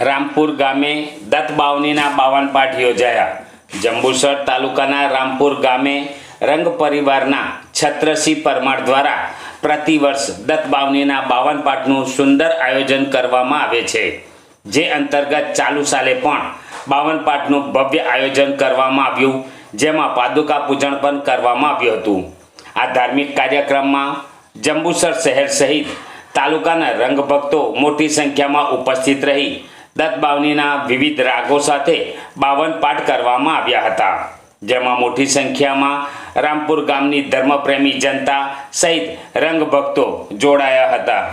રામપુર ગામે દત્ત બાવનીના બાવન પાઠ યોજાયા. જંબુસર તાલુકાના રામપુર ગામે રંગ પરિવારના છત્રસિંહ પરમાર દ્વારા પ્રતિવર્ષ દત્ત બાવનીના બાવન પાઠનું સુંદર આયોજન કરવામાં આવે છે. જે અંતર્ગત ચાલુ સાલે પણ બાવન પાઠનું ભવ્ય આયોજન કરવામાં આવ્યું, જેમાં પાદુકા પૂજન પણ કરવામાં આવ્યું હતું. આ ધાર્મિક કાર્યક્રમમાં જંબુસર શહેર સહિત તાલુકાના રંગભક્તો મોટી સંખ્યામાં ઉપસ્થિત રહી દત્ત બાવનીના વિવિધ રાગો સાથે બાવન પાઠ કરવામાં આવ્યા હતા. જેમાં મોટી સંખ્યામાં રામપુર ગામની ધર્મપ્રેમી જનતા સહિત રંગભક્તો જોડાયા હતા.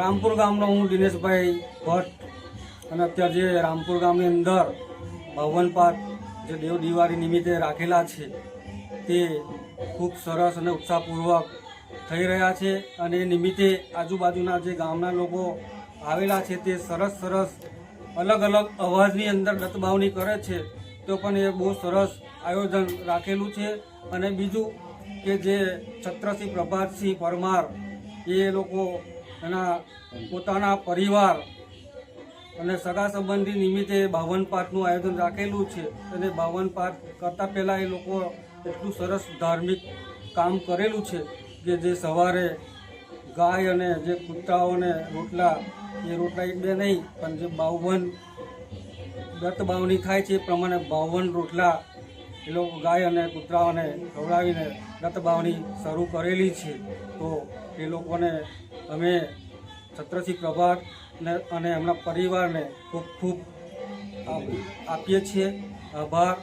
રામપુર ગામનો હું દિનેશભાઈ ભટ્ટ અને અત્યારે જે રામપુર ગામની અંદર બાવન પાઠ જે દેવ દિવાળી નિમિત્તે રાખેલા છે, તે ખૂબ સરસ અને ઉત્સાહપૂર્વક થઈ રહ્યા છે અને એ નિમિત્તે આજુબાજુના જે ગામના લોકો આવેલા છે તે સરસ સરસ અલગ અલગ અવાજની અંદર દત્તભાવની કરે છે, તો પણ એ બહુ સરસ આયોજન રાખેલું છે. અને બીજું કે જે છત્રસિંહ પ્રભાતસિંહ પરમાર, એ લોકો એના પોતાના પરિવાર અને સગા સંબંધી નિમિત્તે બાવન પાઠનું આયોજન રાખેલું છે. અને બાવન પાઠ કરતાં પહેલાં એ લોકો એટલું સરસ ધાર્મિક કામ કરેલું છે કે જે સવારે ગાય અને જે કૂતરાઓને રોટલા, એ રોટલા એક બે નહીં, પણ જે બાવન દત્ત બાવની થાય છે, એ પ્રમાણે બાવન રોટલા, એ લોકો ગાય અને કૂતરાઓને ખવડાવીને દત્ત બાવની શરૂ કરેલી છે. તો એ લોકોને અમે છત્રસિંહ પ્રભાત ને અને એમના પરિવારને ખૂબ ખૂબ આપીએ છીએ. આભાર.